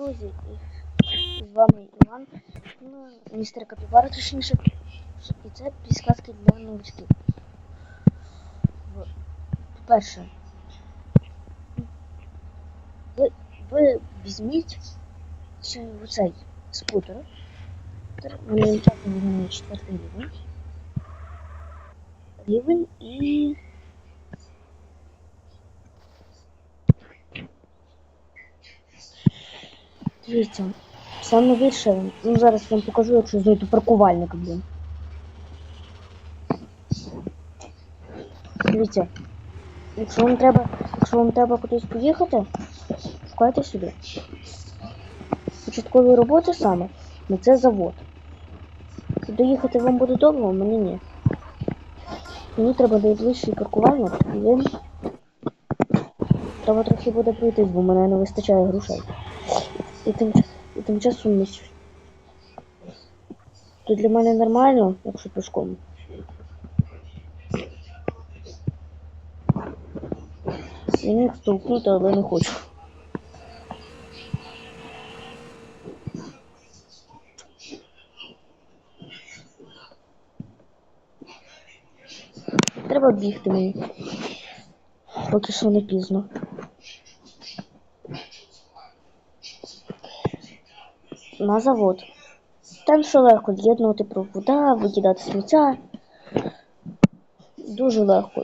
Друзі, і з вами Іван, ну, містер Капібара, точніше, і це підсказки для новичків. По-перше, ви, ви візьміть цей, оцей скутер, вони часом візьмуть четвертий рівень. Рівень і Дивіться, саме більше, ну зараз вам покажу, якщо знайду паркувальника, блін. Дивіться, якщо вам треба, якщо вам треба кудись поїхати, шукайте сюди. Початкові роботи саме, ну це завод. Доїхати вам буде довго, а мені ні. Мені треба найближчий паркувальник, і він... Треба трохи буде пройтись, бо мене не вистачає грошей. І тим, і тим часом ми... То для мене нормально, якщо пішком. Я міг стовкнути, але не хочу. Треба бігти мені. Поки що не пізно. На завод. Там все легко з'єднувати провода, викидати сміття. Дуже легко.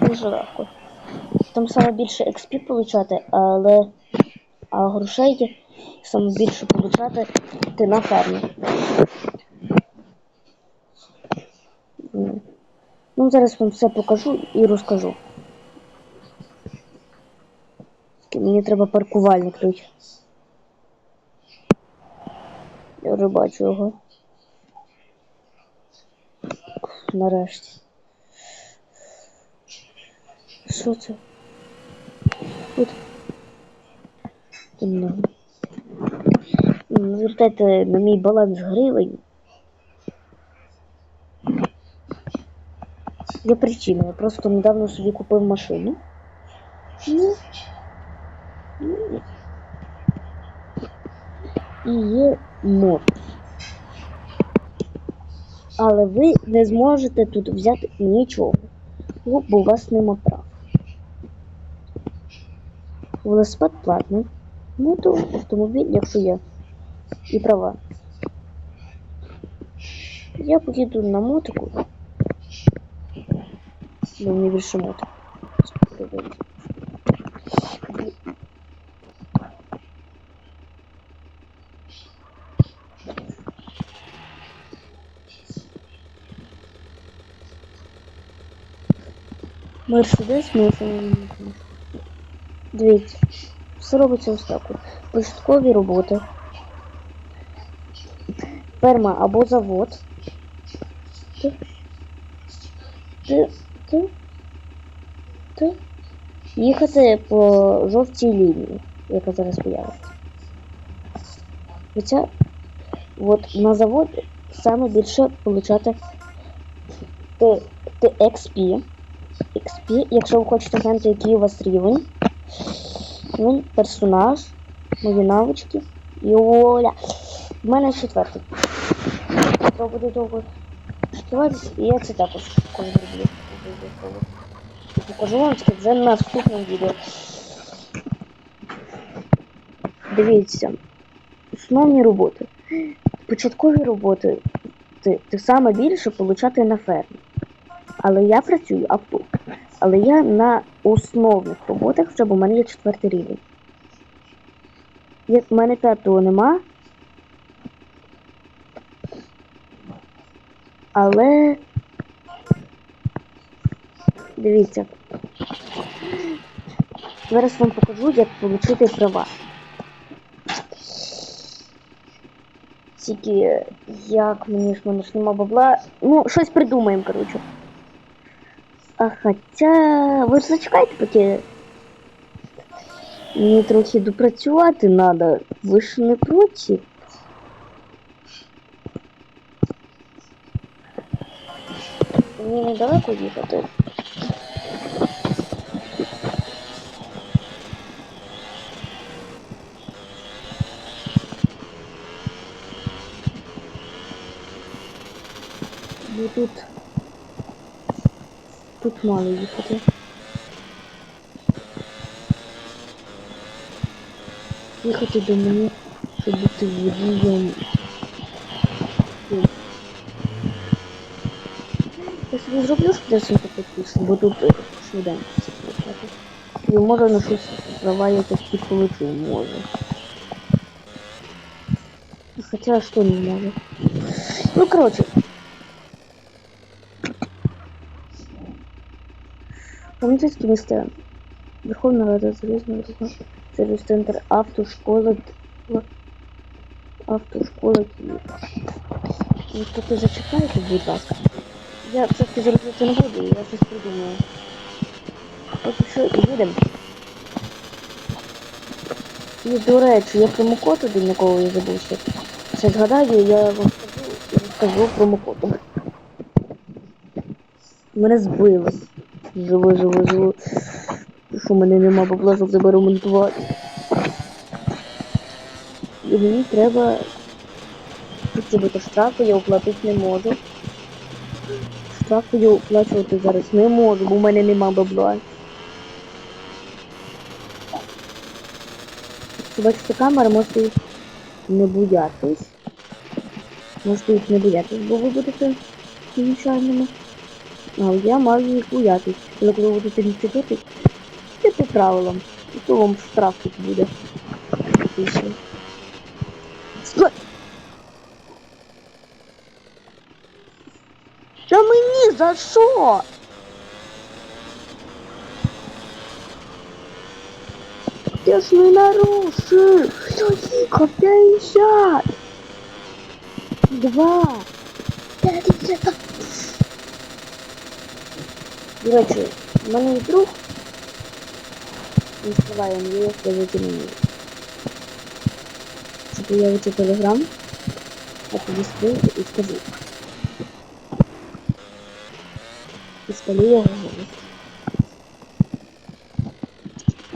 Дуже легко. Там саме більше XP получати, але а грошей саме більше получати ти на фермі. Ну, зараз вам все покажу і розкажу. Мені треба паркувальник тут. Я вже бачу його. Нарешті. Що це? Тут. Звертайте на мій баланс гривень. Є причина. Я просто недавно собі купив машину. Ну, ну, і є мод. Але ви не зможете тут взяти нічого, бо у вас нема прав. Велосипед платний. Ну то автомобіль, якщо є. І права. Я поїду на мотику. Ну, мені більше мотик. Мерседес ми Дивіться, все робиться ось так. Початкові роботи. Ферма або завод. Ти, ти, ти, ти. Їхати по жовтій лінії, яка зараз появиться. Хоча от на завод саме більше получати TXP. XP, якщо ви хочете глянути, який у вас рівень. Він персонаж, мої навички. І Оля. У мене четвертий. Треба буде довго шківатися, і я це також коли зроблю. Покажу вам це вже на наступному відео. Дивіться. Основні роботи. Початкові роботи ти, ти саме більше получати на фермі. Але я працюю авто. Але я на основних роботах, щоб у мене є четвертий рівень. Як в мене п'ятого нема. Але дивіться. Зараз вам покажу, як отримати права. Тільки як мені ж мене ж нема бабла. Ну, щось придумаємо, коротше. А хоча ви ж зачекайте, поки мені трохи допрацювати треба. Ви ж не проти. Мені недалеко їхати. Тут мало їхати. Їхати до мене, щоб бути водієм. Я собі зроблю швидесенько підпишу, бо тут е, швиденько все почати. І може на щось права якось підполечу, може. Хотя что не могу. Ну, короче. Комітетські місця. Верховна Рада Залізного Руха. Сервіс центр автошкола. Автошкола Київ. Ви поки зачекайте, будь ласка. Я все-таки зараз це не буду, я щось придумаю. Поки що їдемо. І, до речі, є промокод один, на кого я забувся. Ще згадаю, я вам скажу і розкажу промокод. Мене збили. Живу, живу, живу. Що мене нема бабла, щоб тебе ремонтувати. І мені треба бо штрафу я оплатити не можу. Штрафу я оплачувати зараз не можу, бо в мене нема бабла. Бачите камери, можете не боятись. Можете їх не боятись, бо ви будете звичайними. Я маю їх боятись. Але коли ви будете їх чекати, це по правилам. І то вам штраф тут буде. Стой! Та мені за що? Я ж не нарушив. Тихо, 50. Два. П'ятдесят. Речі, в мене є друг. Не не є скажіть мені. Це появиться телеграм. Я тобі скрию і скажу. І спалю його голос.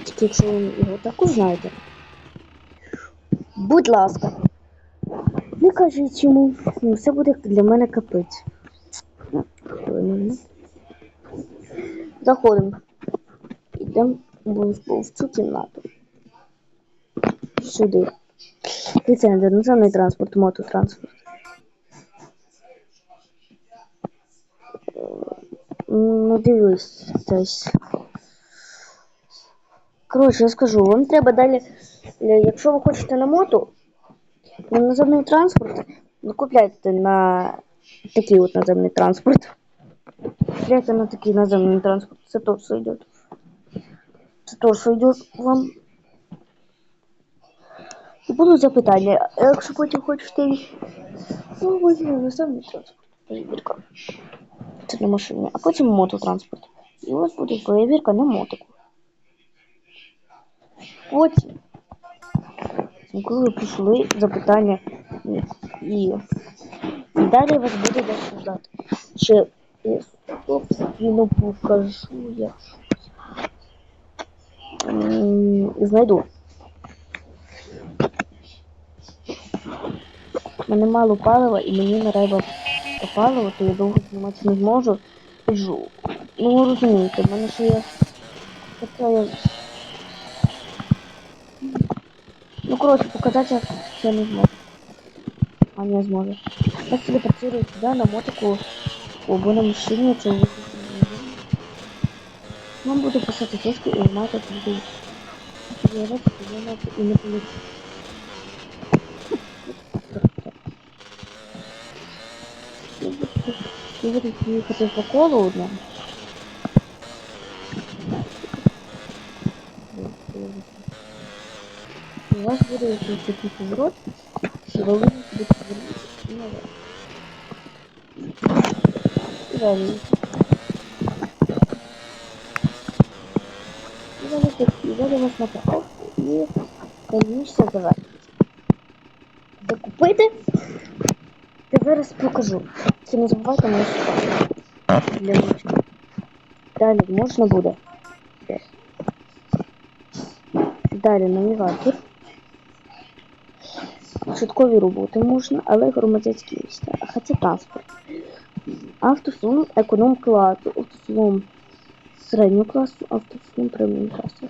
Тільки якщо ви його також знаєте. Будь ласка. Не кажіть йому, ну все буде для мене капець. Заходимо. Йдемо обов'язково в цю кімнату. Сюди. Ліцензія, наземний транспорт, мототранспорт. Ну, дивись, десь. Коротше, я скажу, вам треба далі, е, якщо ви хочете на моту, на наземний транспорт, ну купляйте на такий от наземний транспорт. Купляйте на такий наземний транспорт. Це то, що йде. Це то, що йде вам. І будуть запитання. А якщо потім хочете, ну, возьмі наземний транспорт. Перевірка. Це на машині, а потім мототранспорт. І ось буде перевірка на мотику. Потім, коли ви прийшли запитання і, і, і далі вас буде дещо ждати. Ще я собственно покажу я Знайду. Мене мало палива і мені не треба паливо, то я довго знімати не зможу. Кажу. Ну розумієте, в мене ще є така Ну, короче, показать я, не зможу. А не зможу. Я телепортирую сюда на мотику або на машині, це ви Нам буду писати трошки і мати туди. Я раз подумати і не полетить. Я буду їхати по колу одному. У вас буде якийсь такий поворот, що ви будете повернути і назад. Далі. І далі так, і вас на парковку і дальніше завершити. Закупити. Я зараз покажу. Це не забувайте мою ситуацію. Для ручки. Далі можна буде. Далі навігатор. Швидкові роботи можна, але громадянські місця. Хоча транспорт. Автослон економ класу, автослон середнього класу, автослон преміум класу.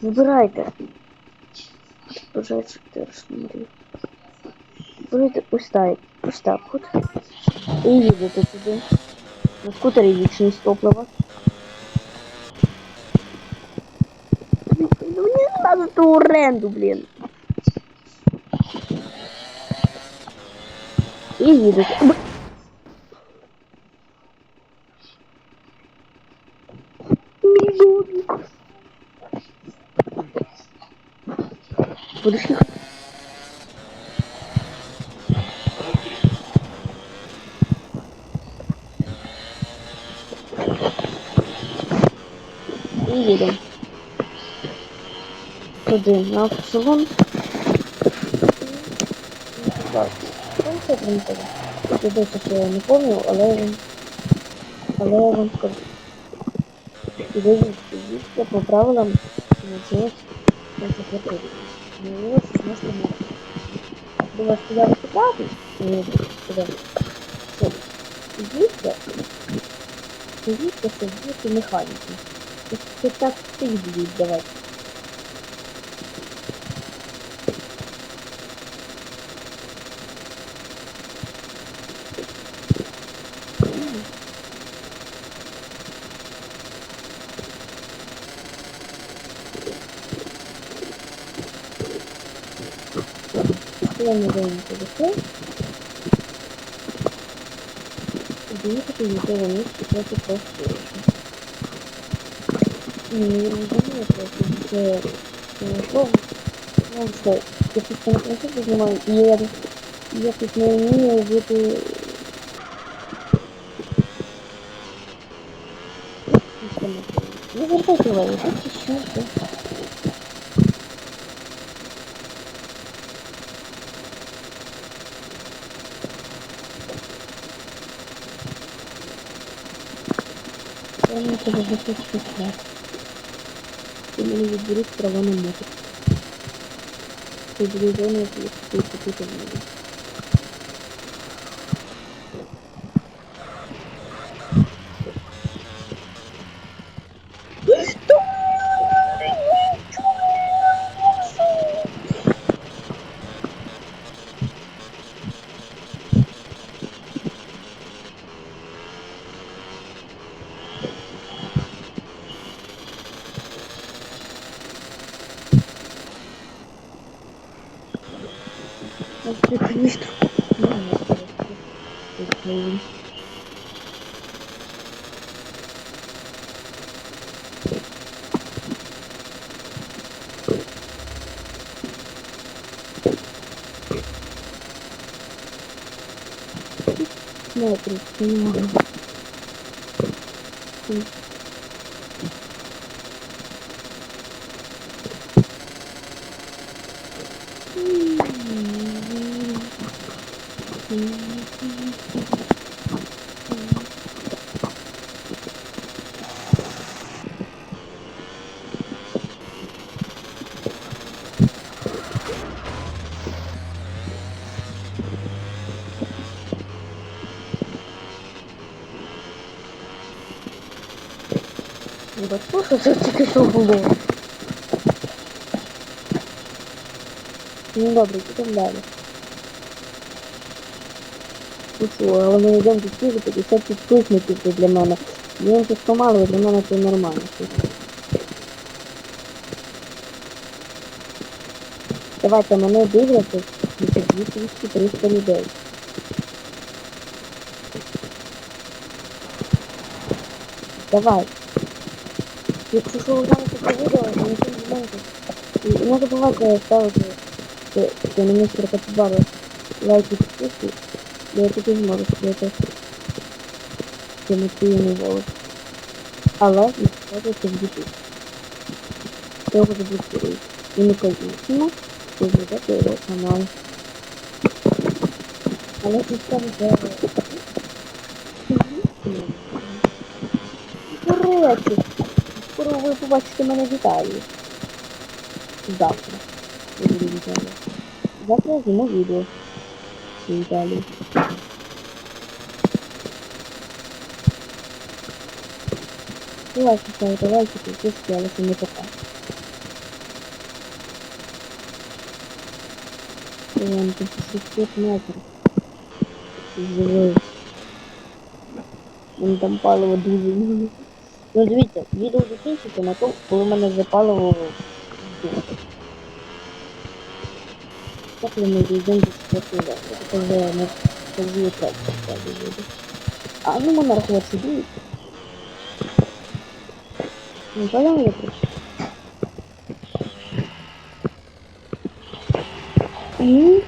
Вибирайте. Бажаючи теж номерів. Вибирайте ось так, ось так от. І їдете туди. На скутері вічність топлива. Ну не надо ту оренду, блін. І їдете. Їхати? І їдемо. Туди, на автосалон. Так. Ну, все принципово. Дивіться, що я не пам'ятаю, але, але я вам скажу. І дивіться, по правилам начать консерваторії. Ну, ось, можна не. До вас туди питати, і туди. Що? Дивіться, дивіться, що діти механіки. Це так всі будуть давати. Не знаю, що це. Доїхати до того місця трохи простіше. Ні, не розумію, просто це слово. Ну, що, я просто на красиво знімаю, і я, я тут не вмію бути... Не звертайте увагу, тут ще все. Я тебе захочу шляп. І мені відберуть права на мотик. Це буде зона, я купити в мене. 考えてるっていうのは。Могу. Ебать, слушай, це тільки що. Ну добре, йдемо далі. Ну що, але ми йдемо до цього 50 підписників це для мене. Їм це помало, для мене це нормально. Давайте мене дивляться 2300 людей. Давай. Якщо що ви знаєте це відео, то не забувайте. І не забувайте ставити це, це на містер Капібару лайки підписки, бо я тоді зможу сказати емоційний голос. Але не ставайте в YouTube. Цього заблокують. І не конечно, ви ведете його канал. Але це ставите... До речі, скоро ви побачите мене в Італії. Завтра. Завтра я зніму відео з Італії. Лайки ставите, лайки, підписки, але не пока. Ем, Прям 1600 метров. Живой. Он там палево дуже. Ну дивіться, відео закінчиться на тому, коли мене вже паливо. Так ми дійдемо до версії. Це вже не це вже третя буде. А ну мене рахувати сюди. Ну, пойдем я прийшов. І...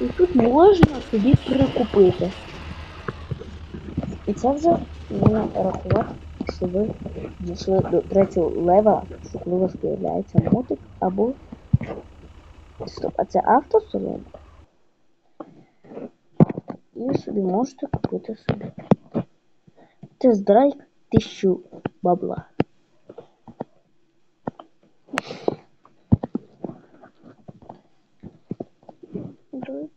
І тут можна собі прикупити. І це вже можна рахувати, що ви дійшли до третього левела, що коли у вас з'являється мотик або. Стоп, а це автосалон? І собі можете купити собі. Тест-драйв 1000 бабла. Драйв,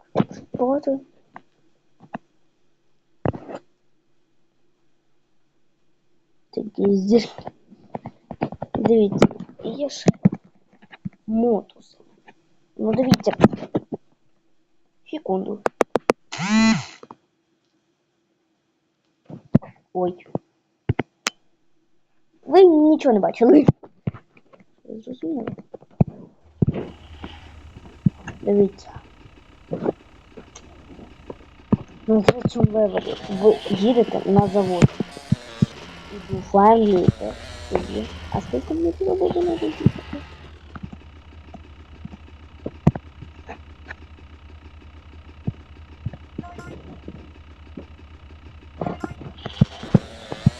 проти. Такі здесь. Дивіться, є ж мотус. Ну дивіться. Секунду. Ой. Ви нічого не бачили. Зрозуміло. Дивіться. На третьому левелі ви їдете на завод. І буфанлюєте собі. А скільки мені треба буде на їхати?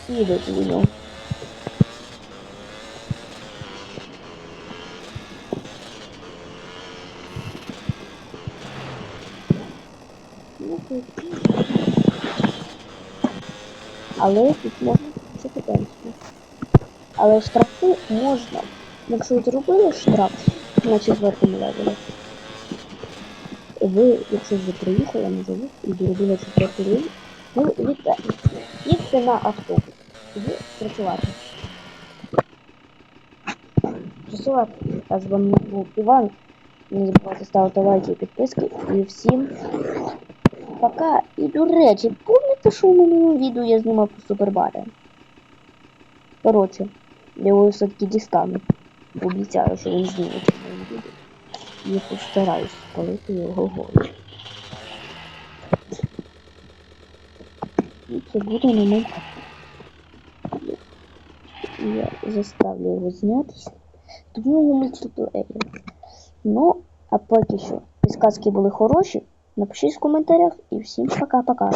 Їдете до нього. Ну, тут. Але тут можна. Але штрафи можна. Якщо ви зробили штраф на четвертому левелі, ви, якщо вже приїхали на завод і доробили четвертий рівень, ви їдете, їдете на автобус. Тоді працювати. Працювати. А з вами був Іван. Не забувайте ставити лайки і підписки. І всім пока. І до речі, пам'ятаєте, що в минулому відео я знімав про супербари? Коротше, я його все-таки дістану. Обіцяю, що він зніметься в відео. Я постараюсь спалити його голос. І це на моєму Я заставлю його знятися. До нового мультиплеєру. Ну, а поки що підсказки були хороші. Напишіть в коментарях і всім пока-пока.